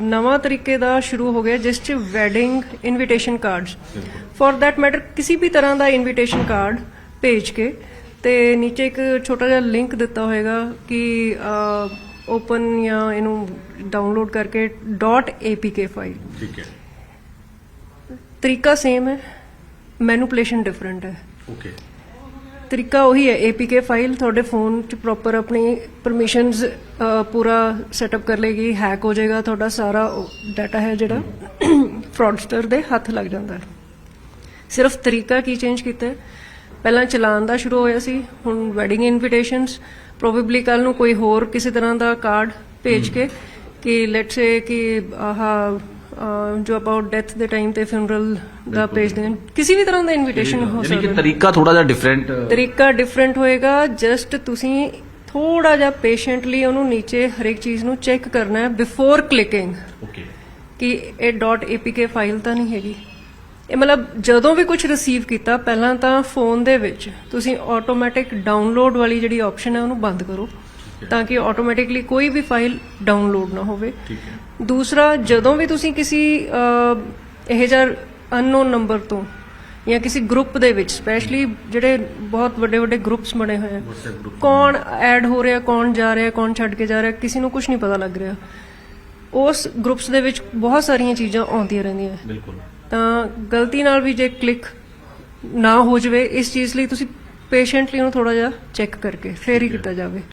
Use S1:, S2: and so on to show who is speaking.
S1: ਨਵਾਂ ਤਰੀਕੇ ਦਾ ਸ਼ੁਰੂ ਹੋ ਗਿਆ ਜਿਸ 'ਚ wedding invitation cards for that matter ਕਿਸੇ ਵੀ ਤਰ੍ਹਾਂ ਦਾ ਇਨਵੀਟੇਸ਼ਨ ਕਾਰਡ ਭੇਜ ਕੇ ਤੇ ਨੀਚੇ ਇੱਕ ਛੋਟਾ ਜਿਹਾ ਲਿੰਕ ਦਿੱਤਾ ਹੋਏਗਾ ਕਿ ਓਪਨ ਜਾਂ ਇਹਨੂੰ ਡਾਊਨਲੋਡ ਕਰਕੇ .apk ਫਾਈਲ
S2: ਠੀਕ ਹੈ।
S1: ਤਰੀਕਾ ਸੇਮ ਹੈ ਮੈਨੂਪਲੇਸ਼ਨ ਡਿਫਰੈਂਟ ਹੈ।
S2: ਓਕੇ
S1: ਤਰੀਕਾ ਉਹੀ ਹੈ APK ਫਾਈਲ ਤੁਹਾਡੇ ਫੋਨ 'ਚ ਪ੍ਰੋਪਰ ਆਪਣੀ ਪਰਮਿਸ਼ਨਸ ਪੂਰਾ ਸੈਟਅਪ ਕਰ ਲੇਗੀ ਹੈਕ ਹੋ ਜਾਏਗਾ ਤੁਹਾਡਾ ਸਾਰਾ ਡਾਟਾ ਹੈ ਜਿਹੜਾ ਫਰਾਡਸਟਰ ਦੇ ਹੱਥ ਲੱਗ ਜਾਂਦਾ ਹੈ। ਸਿਰਫ ਤਰੀਕਾ ਕੀ ਚੇਂਜ ਕੀਤਾ ਹੈ? ਪਹਿਲਾਂ ਚਲਾਨ ਦਾ ਸ਼ੁਰੂ ਹੋਇਆ ਸੀ ਹੁਣ ਵੈਡਿੰਗ ਇਨਵੀਟੇਸ਼ਨਸ ਪ੍ਰੋਬੇਬਲੀ ਕੱਲ ਨੂੰ ਕੋਈ ਹੋਰ ਕਿਸੇ ਤਰ੍ਹਾਂ ਦਾ ਕਾਰਡ ਭੇਜ ਕੇ ਕਿ ਲੈਟਸ ਸੇ ਕਿ ਆਹ ਜੋ ਅਬਾਊਟ ਡੈਥ ਦੇ ਟਾਈਮ ਤੇ ਫਿਊਨਰਲ ਦਾ ਭੇਜਦੇ ਨੇ ਕਿਸੇ ਵੀ ਤਰ੍ਹਾਂ ਦਾ ਇਨਵੀਟੇਸ਼ਨ ਹੋ
S2: ਯਾਨੀ
S1: ਸਕਦਾ
S2: ਕਿ
S1: ਹੈ
S2: ਤਰੀਕਾ ਥੋੜਾ ਜਿਹਾ ਡਿਫਰੈਂਟ
S1: ਤਰੀਕਾ ਡਿਫਰੈਂਟ ਹੋਏਗਾ ਜਸਟ ਤੁਸੀਂ ਥੋੜਾ ਜਿਹਾ ਪੇਸ਼ੈਂਟਲੀ ਉਹਨੂੰ ਨੀਚੇ ਹਰੇਕ ਚੀਜ਼ ਨੂੰ ਚੈੱਕ ਕਰਨਾ ਹੈ ਬਿਫੋਰ ਕਲਿਕਿੰਗ
S2: ਓਕੇ
S1: ਕਿ ਇਹ .apk ਫਾਈਲ ਤਾਂ ਨਹੀਂ ਹੈਗੀ। ਇਹ ਮਤਲਬ ਜਦੋਂ ਵੀ ਕੁਝ ਰਿਸੀਵ ਕੀਤਾ ਪਹਿਲਾਂ ਤਾਂ ਫੋਨ ਦੇ ਵਿੱਚ ਤੁਸੀਂ ਆਟੋਮੈਟਿਕ ਡਾਊਨਲੋਡ ਵਾਲੀ ਜਿਹੜੀ ਆਪਸ਼ਨ ਹੈ ਉਹਨੂੰ ਬੰਦ ਕਰੋ। ਤਾਂ ਕਿ ਆਟੋਮੈਟਿਕਲੀ ਕੋਈ ਵੀ ਫਾਈਲ ਡਾਊਨਲੋਡ ਨਾ ਹੋਵੇ।
S2: ਠੀਕ ਹੈ।
S1: ਦੂਸਰਾ ਜਦੋਂ ਵੀ ਤੁਸੀਂ ਕਿਸੇ ਇਹ ਜਿਹਾ ਅਨਨੋਨ ਨੰਬਰ ਤੋਂ ਜਾਂ ਕਿਸੇ ਗਰੁੱਪ ਦੇ ਵਿੱਚ ਸਪੈਸ਼ਲੀ ਜਿਹੜੇ ਬਹੁਤ ਵੱਡੇ ਵੱਡੇ ਗਰੁੱਪਸ ਬਣੇ ਹੋਏ ਆ
S2: WhatsApp group
S1: ਕੌਣ ਐਡ ਹੋ ਰਿਹਾ ਕੌਣ ਜਾ ਰਿਹਾ ਕੌਣ ਛੱਡ ਕੇ ਜਾ ਰਿਹਾ ਕਿਸੇ ਨੂੰ ਕੁਝ ਨਹੀਂ ਪਤਾ ਲੱਗ ਰਿਹਾ। ਉਸ ਗਰੁੱਪਸ ਦੇ ਵਿੱਚ ਬਹੁਤ ਸਾਰੀਆਂ ਚੀਜ਼ਾਂ ਆਉਂਦੀਆਂ ਰਹਿੰਦੀਆਂ।
S2: ਬਿਲਕੁਲ।
S1: ਤਾਂ ਗਲਤੀ ਨਾਲ ਵੀ ਜੇ ਕਲਿੱਕ ਨਾ ਹੋ ਜਵੇ ਇਸ ਚੀਜ਼ ਲਈ ਤੁਸੀਂ ਪੇਸ਼ੈਂਟਲੀ ਉਹਨੂੰ ਥੋੜਾ ਜਿਹਾ ਚੈੱਕ ਕਰਕੇ ਫੇਰ ਹੀ। ਕੀਤਾ ਜਾਵੇ।